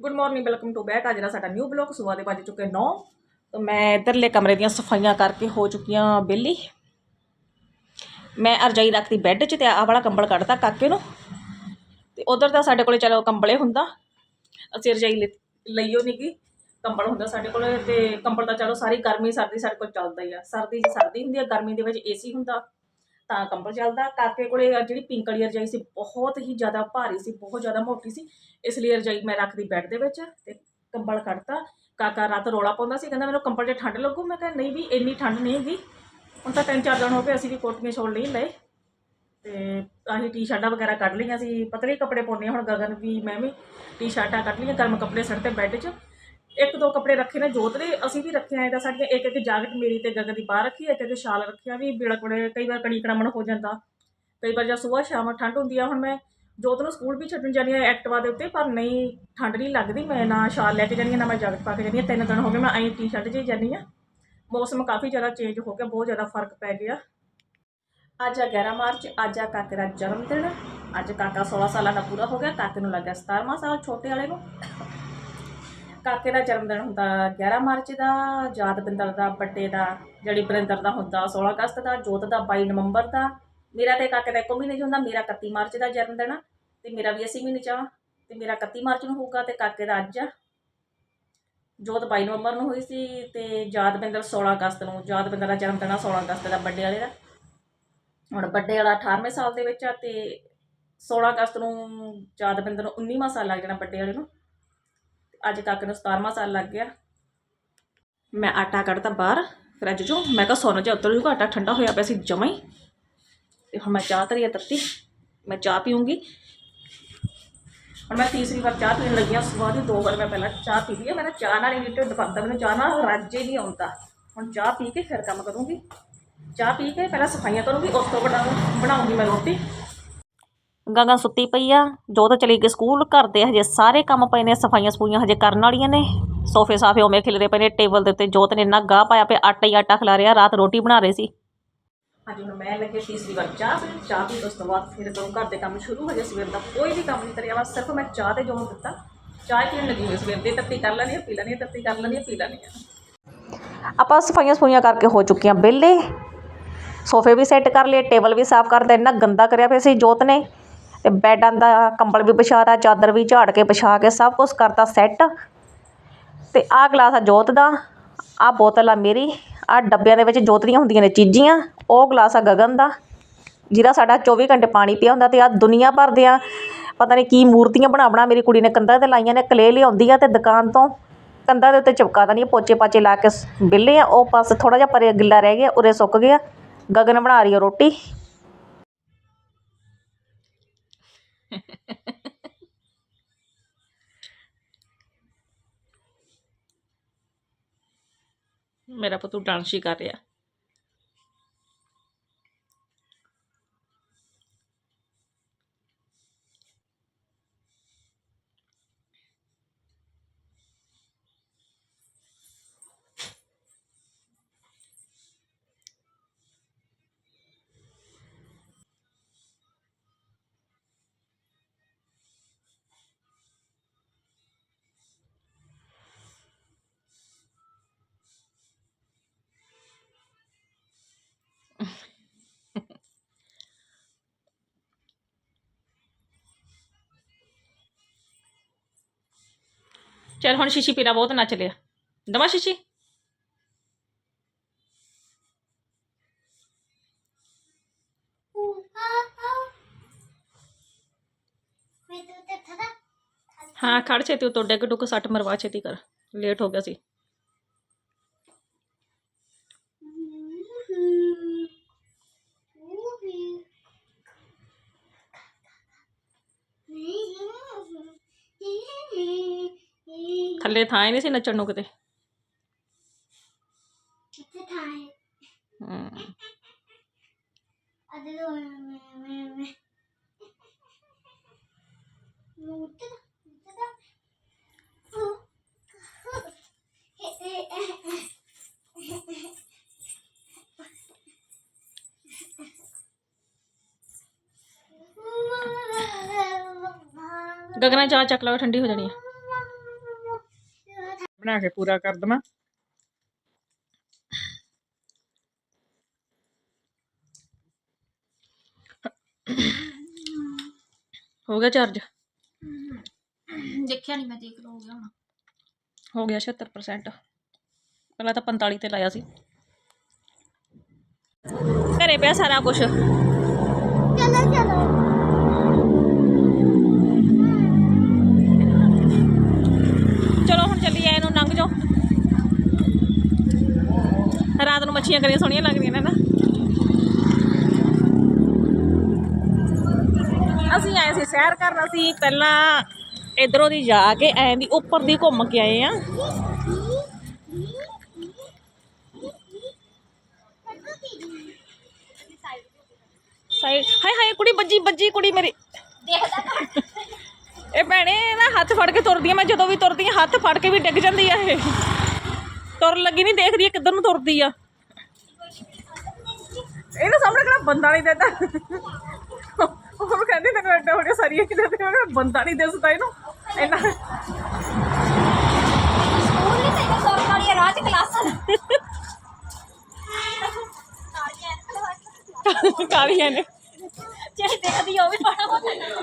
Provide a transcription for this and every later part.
Good morning welcome to back ਅੱਜ ਦਾ ਸਾਡਾ ਨਿਊ ਬਲੌਗ ਸਵੇਰ ਦੇ ਵੱਜ ਚੁੱਕੇ 9 ਤਾਂ ਮੈਂ ਇਧਰਲੇ ਕਮਰੇ ਦੀਆਂ ਸਫਾਈਆਂ ਕਰਕੇ ਹੋ ਚੁੱਕੀਆਂ ਵਿਹਲੀ। ਮੈਂ ਅਰਜਾਈ ਰੱਖਦੀ ਬੈੱਡ 'ਚ ਤੇ ਆਹ ਵਾਲਾ ਕੰਬਲ ਕੱਢਤਾ ਕਾਕੇ ਨੂੰ। ਤੇ ਉਧਰ ਤਾਂ ਸਾਡੇ ਕੋਲੇ ਚਲੋ ਕੰਬਲੇ ਹੁੰਦਾ। ਅਸੀਂ ਰਜਾਈ ਲਿ- ਲਈਓ ਨਹੀਂ ਕਿ ਕੰਬਲ ਹੁੰਦਾ ਸਾਡੇ ਕੋਲ ਤੇ ਕੰਬਲ ਤਾਂ ਚਲੋ ਸਾਰੀ ਗਰਮੀ ਸਰਦੀ ਸਾਡੇ ਕੋਲ ਚੱਲਦਾ ਹੀ ਆ। ਸਰਦੀ ਸਰਦੀ ਹੁੰਦੀ ਆ, ਗਰਮੀ ਦੇ ਵਿੱਚ ਏਸੀ ਹੁੰਦਾ। ਤਾਂ ਕੰਬਲ ਚੱਲਦਾ। ਕਾਕੇ ਕੋਲੇ ਜਿਹੜੀ ਪਿੰਕ ਵਾਲੀ ਰਜਾਈ ਸੀ, ਬਹੁਤ ਹੀ ਜ਼ਿਆਦਾ ਭਾਰੀ ਸੀ, ਬਹੁਤ ਜ਼ਿਆਦਾ ਮੋਟੀ ਸੀ। ਇਸ ਲਈ ਰਜਾਈ ਮੈਂ ਰੱਖਦੀ ਬੈੱਡ ਦੇ ਵਿੱਚ ਤੇ ਕੰਬਲ ਕੱਢਤਾ। ਕਾਕਾ ਰਾਤ ਰੋਲਾ ਪਾਉਂਦਾ ਸੀ, ਕਹਿੰਦਾ ਮੈਨੂੰ ਕੰਬਲ 'ਚ ਠੰਡ ਲੱਗੂ, ਮੈਂ ਕਿਹਾ ਨਹੀਂ ਵੀ ਇੰਨੀ ਠੰਡ ਨਹੀਂ ਹੈਗੀ। ਹੁਣ ਤਾਂ ਤਿੰਨ ਚਾਰ ਦਿਨ ਹੋ ਗਏ ਅਸੀਂ ਵੀ ਕੋਟੀਆਂ ਛੋੜ ਨਹੀਂ ਲਏ। ਤੇ ਆਹੀ ਟੀ-ਸ਼ਰਟਾਂ ਵਗੈਰਾ ਕੱਢ ਲਈਆਂ ਸੀ। ਪਤਲੇ ਕੱਪੜੇ ਪਾਉਣੇ ਹੁਣ ਗਗਨ ਵੀ, ਮੈਂ ਵੀ ਟੀ-ਸ਼ਰਟਾਂ ਕੱਢ ਲਈਆਂ, ਗਰਮ ਕੱਪੜੇ ਸੜ ਤੇ ਬੈੱਡ 'ਚ। ਇੱਕ ਦੋ ਕੱਪੜੇ ਰੱਖੇ ਨੇ, ਜੋਤ ਦੇ ਅਸੀਂ ਵੀ ਰੱਖੇ ਆਏ ਤਾਂ ਸਾਡੀਆਂ ਇੱਕ ਇੱਕ ਜਾਗਟ ਮੇਰੀ ਤੇ ਗਗਨ ਦੀ ਬਾਹਰ ਰੱਖੀ ਇੱਕ ਇੱਕ ਸ਼ਾਲ ਰੱਖਿਆ ਵੀ ਬਿਲਕ ਬੜੇ ਕਈ ਵਾਰ ਕਣੀ ਕੜਾਮਣ ਹੋ ਜਾਂਦਾ। ਕਈ ਵਾਰ ਜਾਂ ਸਵੇਰ ਸ਼ਾਮ ਠੰਡ ਹੁੰਦੀ ਆ, ਹੁਣ ਮੈਂ ਜੋਤ ਨੂੰ ਸਕੂਲ ਵੀ ਛੱਡਣ ਜਾਣੀ ਆ ਐਕਟਿਵਾ ਦੇ ਉੱਤੇ, ਪਰ ਨਹੀਂ, ਠੰਡ ਨਹੀਂ ਲੱਗਦੀ, ਮੈਂ ਨਾ ਸ਼ਾਲ ਲੈ ਕੇ ਜਾਣੀ ਆ, ਨਾ ਮੈਂ ਜਾਕਟ ਪਾ ਕੇ ਜਾਣੀ ਆ, ਤਿੰਨ ਦਿਨ ਹੋ ਗਏ ਮੈਂ ਐਂ ਟੀ-ਸ਼ਰਟ 'ਚ ਹੀ ਜਾਨੀ ਆ। ਮੌਸਮ ਕਾਫੀ ਜ਼ਿਆਦਾ ਚੇਂਜ ਹੋ ਗਿਆ, ਬਹੁਤ ਜ਼ਿਆਦਾ ਫ਼ਰਕ ਪੈ ਗਿਆ। ਅੱਜ ਆ 11 ਮਾਰਚ, ਅੱਜ ਆ ਕਾਕੇ ਦਾ ਜਨਮ ਦਿਨ ਅੱਜ ਕਾਕਾ 16 ਸਾਲਾਂ ਦਾ ਪੂਰਾ ਹੋ ਗਿਆ, ਕਾਕੇ ਨੂੰ ਲੱਗਾ 17ਵਾਂ ਸਾਲ ਛੋਟੇ ਵਾਲੇ ਨੂੰ। ਕਾਕੇ ਦਾ ਜਨਮ ਦਿਨ ਹੁੰਦਾ 11 ਮਾਰਚ ਦਾ ਯਾਦ ਬਿੰਦਰ ਦਾ ਬਰਥਡੇ ਦਾ, ਜਿਹੜੀ ਬਰਿੰਦਰ ਦਾ ਹੁੰਦਾ 16 ਅਗਸਤ ਦਾ, ਜੋਤ ਦਾ 22 ਨਵੰਬਰ ਦਾ। ਮੇਰਾ ਤੇ ਕਾਕੇ ਦਾ ਇੱਕੋ ਮਹੀਨੇ 'ਚ ਹੁੰਦਾ, ਮੇਰਾ 31 ਮਾਰਚ ਦਾ ਜਨਮ ਦਿਨ ਆ ਤੇ ਮੇਰਾ ਵੀ ਇਸੇ ਮਹੀਨੇ 'ਚ ਆ, ਤੇ ਮੇਰਾ 31 ਮਾਰਚ ਨੂੰ ਹੋਊਗਾ ਤੇ ਕਾਕੇ ਦਾ ਅੱਜ। ਆ ਜੋਤ 22 ਨਵੰਬਰ ਨੂੰ ਹੋਈ ਸੀ ਤੇ ਯਾਦਵਿੰਦਰ 16 ਅਗਸਤ ਨੂੰ ਯਾਦਵਿੰਦਰ ਦਾ ਜਨਮ ਦਿਨ ਆ 16 ਅਗਸਤ ਦਾ ਬਰਥਡੇ ਵਾਲੇ ਦਾ। ਹੁਣ ਵੱਡੇ ਵਾਲਾ 18ਵੇਂ ਸਾਲ ਦੇ ਵਿੱਚ ਆ ਤੇ 16 ਅਗਸਤ ਨੂੰ ਯਾਦਵਿੰਦਰ ਨੂੰ 19ਵਾਂ ਸਾਲ ਲੱਗ ਜਾਣਾ ਵੱਡੇ ਵਾਲੇ ਨੂੰ। ਅੱਜ ਕਾਕੇ ਨੂੰ 17ਵਾਂ ਸਾਲ ਲੱਗ ਗਿਆ। ਮੈਂ ਆਟਾ ਕੱਢਤਾ ਬਾਹਰ ਫਰਿੱਜ ਚੋਂ। ਮੈਂ ਕਿਹਾ ਸੋਨ ਜਿਹਾ ਉਤਰ ਜੂਗਾ ਆਟਾ ਠੰਡਾ ਹੋਇਆ ਪਿਆ ਸੀ ਜਮਾਂ ਹੀ। ਤੇ ਹੁਣ ਮੈਂ ਚਾਹ ਧਰੀ ਆ ਤੱਤੀ ਮੈਂ ਚਾਹ ਪੀਉਂਗੀ ਹੁਣ ਮੈਂ ਤੀਸਰੀ ਵਾਰ ਚਾਹ ਪੀਣ ਲੱਗੀ ਹਾਂ। ਸਵੇਰ ਦੀ ਦੋ ਵਾਰ ਮੈਂ ਪਹਿਲਾਂ ਚਾਹ ਪੀ ਲਈ ਹੈ ਮੇਰਾ ਚਾਹ ਨਾਲ ਹੀ ਢਿੱਡ ਭਰਦਾ ਮੈਨੂੰ। ਚਾਹ ਨਾਲ ਰੱਜੇ ਨਹੀਂ ਆਉਂਦਾ। ਹੁਣ ਚਾਹ ਪੀ ਕੇ ਫਿਰ ਕੰਮ ਕਰੂੰਗੀ। ਚਾਹ ਪੀ ਕੇ ਪਹਿਲਾਂ ਸਫਾਈਆਂ ਕਰੂੰਗੀ, ਉਸ ਤੋਂ ਬਾਅਦ ਬਣਾਉਂਗੀ ਮੈਂ ਰੋਟੀ। ਗਾਗਾ ਸੁੱਤੀ ਪਈ ਆ। ਜੋਤ ਚਲੀ ਗਈ ਸਕੂਲ ਘਰ ਦੇ ਹਜੇ ਸਾਰੇ ਕੰਮ ਪਏ ਨੇ ਸਫਾਈਆਂ ਸਫੂਈਆਂ ਹਜੇ ਕਰਨ ਵਾਲੀਆਂ ਨੇ। ਸੋਫੇ ਸਾਫੇ ਉਵੇਂ ਖਿਲਰੇ ਪਏ ਨੇ ਟੇਬਲ ਦੇ ਉੱਤੇ ਜੋਤ ਨੇ ਇੰਨਾ ਗਾਹ ਪਾਇਆ ਪਿਆ ਆਟਾ ਹੀ ਆਟਾ ਖਿਲਾ ਰਿਹਾ ਰਾਤ ਰੋਟੀ ਬਣਾ ਰਹੇ ਸੀ। ਹਾਂਜੀ ਹੁਣ ਮੈਂ ਲੱਗੇ ਤੀਸਰੀ ਵਾਰ ਚਾਹ ਪੀਣ। ਚਾਹ ਪੀ ਉਸ ਤੋਂ ਬਾਅਦ ਫਿਰ ਕਰੂੰ ਘਰ ਦੇ ਕੰਮ ਸ਼ੁਰੂ ਹਜੇ ਸਵੇਰ ਦਾ ਕੋਈ ਵੀ ਕੰਮ ਨਹੀਂ ਕਰਿਆ ਵਾ ਸਿਰਫ ਮੈਂ ਚਾਹ ਤੇ ਜੋਰ ਦਿੱਤਾ। ਚਾਹ ਪੀਣ ਲੱਗੀ ਹੋਈ ਸਵੇਰ ਦੀ ਤੱਤੀ ਕਰ ਲੈਣੀ ਆ ਪੀ ਲੈਣੀ ਆ ਤੱਤੀ ਕਰ ਲੈਣੀ ਆ ਪੀ ਲੈਣੀ ਆ। ਆਪਾਂ ਸਫਾਈਆਂ ਸਫੂਈਆਂ ਕਰਕੇ ਹੋ ਚੁੱਕੀਆਂ ਵਿਹਲੇ। ਸੋਫੇ ਵੀ ਸੈੱਟ ਕਰ ਲਏ ਟੇਬਲ ਵੀ ਸਾਫ਼ ਕਰਦਾ ਇੰਨਾ ਗੰਦਾ ਕਰਿਆ ਪਿਆ ਸੀ ਜੋਤ ਨੇ। ਅਤੇ ਬੈਡਾਂ ਦਾ ਕੰਬਲ ਵੀ ਵਿਛਾਤਾ ਚਾਦਰ ਵੀ ਝਾੜ ਕੇ ਵਿਛਾ ਕੇ ਸਭ ਕੁਛ ਕਰਤਾ ਸੈੱਟ ਅਤੇ ਆਹ ਗਲਾਸ ਆ ਜੋਤ ਦਾ, ਆਹ ਬੋਤਲ ਆ ਮੇਰੀ, ਆਹ ਡੱਬਿਆਂ ਦੇ ਵਿੱਚ ਜੋਤ ਦੀਆਂ ਹੁੰਦੀਆਂ ਨੇ ਚੀਜ਼ੀਆਂ, ਉਹ ਗਲਾਸ ਆ ਗਗਨ ਦਾ, ਜਿਹਦਾ ਸਾਡਾ 24 ਘੰਟੇ ਪਾਣੀ ਪਿਆ ਹੁੰਦਾ ਅਤੇ ਆਹ ਦੁਨੀਆ ਭਰ ਦੀਆਂ ਪਤਾ ਨਹੀਂ ਕੀ ਮੂਰਤੀਆਂ ਬਣਾ ਬਣਾ ਮੇਰੀ ਕੁੜੀ ਨੇ ਕੰਧਾਂ ਤੇ ਲਾਈਆਂ ਨੇ ਕਲੇ ਲਿਆਉਂਦੀ ਆ ਅਤੇ ਦੁਕਾਨ ਤੋਂ ਕੰਧਾਂ ਦੇ ਉੱਤੇ ਚਿਪਕਾ ਦੇਣੀ ਪੋਚੇ ਪਾਚੇ ਲਾ ਕੇ ਵਿਹਲੇ ਆ, ਉਹ ਬਸ ਥੋੜ੍ਹਾ ਜਿਹਾ ਪਰੇ ਗਿੱਲਾ ਰਹਿ ਗਿਆ, ਉਰੇ ਸੁੱਕ ਗਿਆ, ਗਗਨ ਬਣਾ ਰਹੀ ਆ ਰੋਟੀ। ਮੇਰਾ ਪੁੱਤੂ ਡਾਂਸ ਹੀ ਕਰ ਰਿਹਾ। ਚਲ ਹੁਣ ਸ਼ੀਸ਼ੀ ਪੀਲਾ ਬਹੁਤ ਨੱਚ ਲਿਆ ਦਮਾ ਸ਼ੀਸ਼ੀ ਹਾਂ ਖੜ ਛੇਤੀ ਉਤੋਂ ਡਿੱਗ ਡੁੱਗ ਸੱਟ ਮਰਵਾ ਛੇਤੀ ਕਰ ਲੇਟ ਹੋ ਗਿਆ ਸੀ ਥੱਲੇ ਥਾਂ ਹੀ ਨਹੀਂ ਸੀ ਨੱਚਣ ਨੂੰ ਕਿਤੇ। ਹਮ, ਗਗਨਾ ਚਾਹ ਚੱਕ ਲਓ ਠੰਡੀ ਹੋ ਜਾਣੀ ਹੈ ਬਣਾ ਕੇ ਪੂਰਾ ਕਰ ਦਵਾਂ। ਹੋ ਗਿਆ ਚਾਰਜ ਦੇਖਿਆ ਨਹੀਂ ਮੈਂ ਦੇਖ ਲਓ ਹੋ ਗਿਆ ਹੁਣ। ਹੋ ਗਿਆ 76% ਪਹਿਲਾਂ ਤਾਂ 45 ਤੇ ਲਾਇਆ ਸੀ। ਘਰੇ ਪਿਆ ਸਾਰਾ ਕੁਝ ਚਲੋ ਚਲੋ। ਚੱਲੀਏ ਰਾਤ ਨੂੰ ਮੱਛੀਆਂ ਕਰੀਆਂ ਸੋਹਣੀਆਂ ਲੱਗਦੀਆਂ ਨੇ ਨਾ। ਅਸੀਂ ਆਏ ਸੀ ਸੈਰ ਕਰਨ, ਅਸੀਂ ਪਹਿਲਾਂ ਇਧਰੋਂ ਦੀ ਜਾ ਕੇ ਐਂ ਦੀ ਉੱਪਰ ਦੀ ਘੁੰਮ ਕੇ ਆਏ ਆ। ਹਾਏ ਹਾਏ ਕੁੜੀ ਬੱਜੀ ਬੱਜੀ ਕੁੜੀ ਮੇਰੀ। ਦੇਖਦਾ ਇਹ ਭੈਣੇ ਨਾ ਹੱਥ ਫੜ ਕੇ ਤੁਰਦੀ ਆ ਮੈਂ ਜਦੋਂ ਵੀ ਤੁਰਦੀ ਆ ਹੱਥ ਫੜ ਕੇ ਵੀ ਡਿੱਗ ਜਾਂਦੀ ਆ ਇਹ। ਤੁਰਨ ਲੱਗੀ ਨਹੀਂ ਦੇਖਦੀ ਇਹ ਕਿੱਧਰ ਨੂੰ ਤੁਰਦੀ ਆ। ਇਹਨੂੰ ਸਾਹਮਣੇ ਕਿਹੜਾ ਬੰਦਾ ਨਹੀਂ ਦਿੰਦਾ ਉਹ ਕਹਿੰਦੀ ਤੈਨੂੰ ਐਡਾ ਹੋ ਗਿਆ ਸਾਰੀਆਂ ਕਿਤੇ ਤੇ ਮੈਂ ਬੰਦਾ ਨਹੀਂ ਦਿਸਦਾ ਇਹਨੂੰ। ਇਹਨਾਂ ਸਕੂਲ ਨਹੀਂ ਤੇ ਸੌਰ ਵਾਲੀ ਰਾਤ ਕਲਾਸਾਂ ਸਾਰੀਆਂ ਐਨਕਾਂ ਕਾਲੀਆਂ ਨੇ? ਜਿਹੜੀ ਦੇਖਦੀ ਆ ਉਹ ਵੀ ਹੁੰਦਾ। ਚਲੋ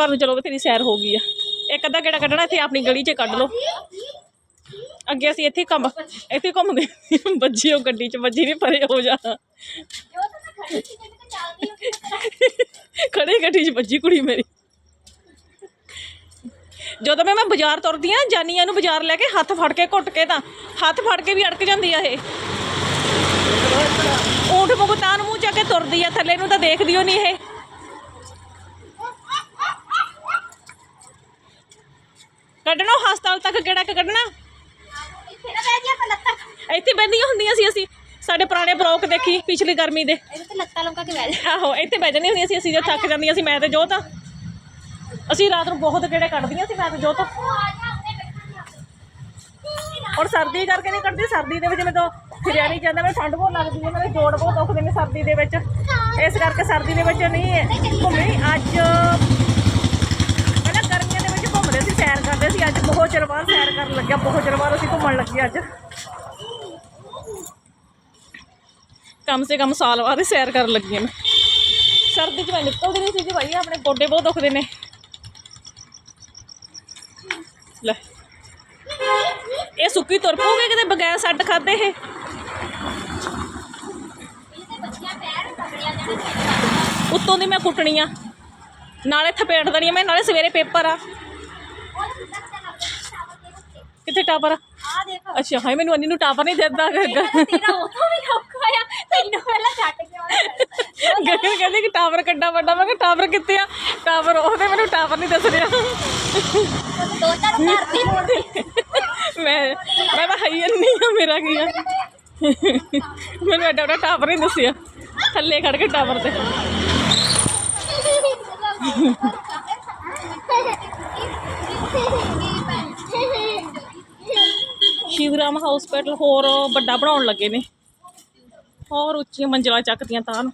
ਘਰ ਨੂੰ ਚਲੋ ਬਥੇਰੀ ਸੈਰ ਹੋ ਗਈ ਆ। ਇੱਕ ਅੱਧਾ ਗੇੜਾ ਕੱਢਣਾ, ਇੱਥੇ ਆਪਣੀ ਗਲੀ 'ਚ ਕੱਢ ਲਓ। ਅੱਗੇ ਅਸੀਂ ਇੱਥੇ ਹੀ ਕੰਮ ਇੱਥੇ ਘੁੰਮਦੇ ਵੱਜੀ ਉਹ ਗੱਡੀ 'ਚ, ਵੱਜੀ ਨਹੀਂ, ਪਰੇ ਹੋ ਜਾ। ਖੜੇ ਗੱਡੀ 'ਚ ਵੱਜੀ ਕੁੜੀ ਮੇਰੀ। ਜਦੋਂ ਮੈਂ ਮੈਂ ਬਾਜ਼ਾਰ ਤੁਰਦੀ ਆ ਜਾਨੀ ਆ ਨੂੰ ਬਾਜ਼ਾਰ ਲੈ ਕੇ ਹੱਥ ਫੜ ਕੇ ਘੁੱਟ ਕੇ ਤਾਂ, ਹੱਥ ਫੜ ਕੇ ਵੀ ਅੜਕ ਜਾਂਦੀ ਆ ਇਹ। ਊਂਠ ਮੁਗਤਾਨ ਮੂੰਹ ਚੱਕ ਕੇ ਤੁਰਦੀ ਆ, ਥੱਲੇ ਨੂੰ ਤਾਂ ਦੇਖਦੀ ਹੋ ਨਹੀਂ ਇਹ। ਕੱਢਣਾ ਹਸਪਤਾਲ ਤੱਕ ਕਿਹੜਾ ਕਿ ਕੱਢਣਾ? ਇੱਥੇ ਬੈਠੀਆਂ ਹੁੰਦੀਆਂ ਸੀ ਅਸੀਂ ਸਾਡੇ ਪੁਰਾਣੇ ਬਰੋਕ ਦੇਖੀ ਪਿਛਲੀ ਗਰਮੀ ਦੇ। ਇਹਦੇ ਤੇ ਲੱਤਾਂ ਲੰਕਾ ਕੇ ਬਹਿ ਜਾ। ਆਹੋ ਇੱਥੇ ਬਹਿ ਜਾਂਦੀਆਂ ਸੀ ਅਸੀਂ ਜੇ ਥੱਕ ਜਾਂਦੀਆਂ ਸੀ ਮੈਂ ਤੇ ਜੋਤ। ਅਸੀਂ ਰਾਤ ਨੂੰ ਬਹੁਤ ਕਿਹੜੇ ਕੱਢਦੀਆਂ ਸੀ ਮੈਂ ਤੇ ਜੋਤ। ਹੁਣ ਸਰਦੀ ਕਰਕੇ ਨਹੀਂ ਕੱਢਦੀ ਸਰਦੀ ਦੇ ਵਿੱਚ ਮੈਨੂੰ ਫਿਰਿਆ ਨਹੀਂ ਜਾਂਦਾ ਮੈਨੂੰ ਠੰਡ ਬਹੁਤ ਲੱਗਦੀ ਹੈ ਮੇਰੇ ਜੋੜ ਬਹੁਤ ਦੁਖਦੇ ਨੇ ਸਰਦੀ ਦੇ ਵਿੱਚ। ਇਸ ਕਰਕੇ ਸਰਦੀ ਦੇ ਵਿੱਚ ਨਹੀਂ ਘੁੰਮਣੀ ਅੱਜ ਪਹਿਲਾਂ ਗਰਮੀਆਂ ਦੇ ਵਿੱਚ ਘੁੰਮਦੇ ਸੀ, ਸੈਰ ਕਰਦੇ ਸੀ। ਅੱਜ ਬਹੁਤ ਚਿਰ ਬਾਅਦ ਸੈਰ ਕਰਨ ਲੱਗਿਆ, ਬਹੁਤ ਚਿਰ ਬਾਅਦ ਅਸੀਂ ਘੁੰਮਣ ਲੱਗੇ ਅੱਜ। ਕਮ ਸੇ ਕਮ ਸਾਲ ਬਾਅਦ ਸੈਰ ਕਰਨ ਲੱਗੀ ਹਾਂ ਮੈਂ। ਸਰਦੀ 'ਚ ਮੈਂ ਨਿਕਲਦੀ ਨਹੀਂ ਸੀ ਭਾਈ, ਆਪਣੇ ਗੋਡੇ ਬਹੁਤ ਦੁਖਦੇ ਨੇ। ਲੈ। ਇਹ ਸੁੱਕੀ ਤੁਰ ਪਊਗੇ ਕਿਤੇ ਬਗੈਰ ਸੱਟ ਖਾਦੇ ਇਹ? ਉੱਤੋਂ ਦੀ ਮੈਂ ਕੁੱਟਣੀ ਆ। ਨਾਲੇ ਥਪੇੜ ਦੇਣੀ ਆ ਮੈਂ, ਨਾਲੇ ਸਵੇਰੇ ਪੇਪਰ ਆ। ਕਿੱਥੇ ਟਾਪਰ ਆ? ਦੇਖ। ਅੱਛਾ ਹਾਏ ਮੈਨੂੰ ਅੰਨੀ ਨੂੰ ਟਾਪਰ ਨਹੀਂ ਦਿੰਦਾ ਤੇਰਾ ਉਥੋਂ ਵੀ ਔਖਾ ਆ ਤੈਨੂੰ ਪਹਿਲਾਂ ਛੱਡ ਕੇ ਆਉਣਾ ਗਗਨ ਕਹਿੰਦੀ ਕਿ ਟਾਵਰ ਕਿੱਡਾ ਵੱਡਾ ਮੈਂ ਕਿਹਾ ਟਾਵਰ ਕਿੱਥੇ ਆ? ਟਾਵਰ ਉਹਦੇ ਮੈਨੂੰ ਟਾਵਰ ਨਹੀਂ ਦੱਸ ਰਿਹਾ। ਦੋ ਚਾਰ ਧਰਤੀ ਮੋੜਦੀ ਮੈਂ ਮੈਂ ਤਾਂ ਹੈ ਹੀ ਨਹੀਂ ਆ ਮੇਰਾ ਕੀ ਆ? ਮੈਨੂੰ ਐਡਾ ਵੱਡਾ ਟਾਵਰ ਨਹੀਂ ਦੱਸਿਆ। ਥੱਲੇ ਖੜ ਕੇ ਟਾਵਰ ਤੇ। ਸ਼ਿਵਰਾਮ ਹਸਪੀਟਲ ਹੋਰ ਵੱਡਾ ਬਣਾਉਣ ਲੱਗੇ ਨੇ। ਹੋਰ ਉੱਚੀਆਂ ਮੰਜ਼ਿਲਾਂ ਚੱਕਦੀਆਂ ਤਾਂ। ਨੂੰ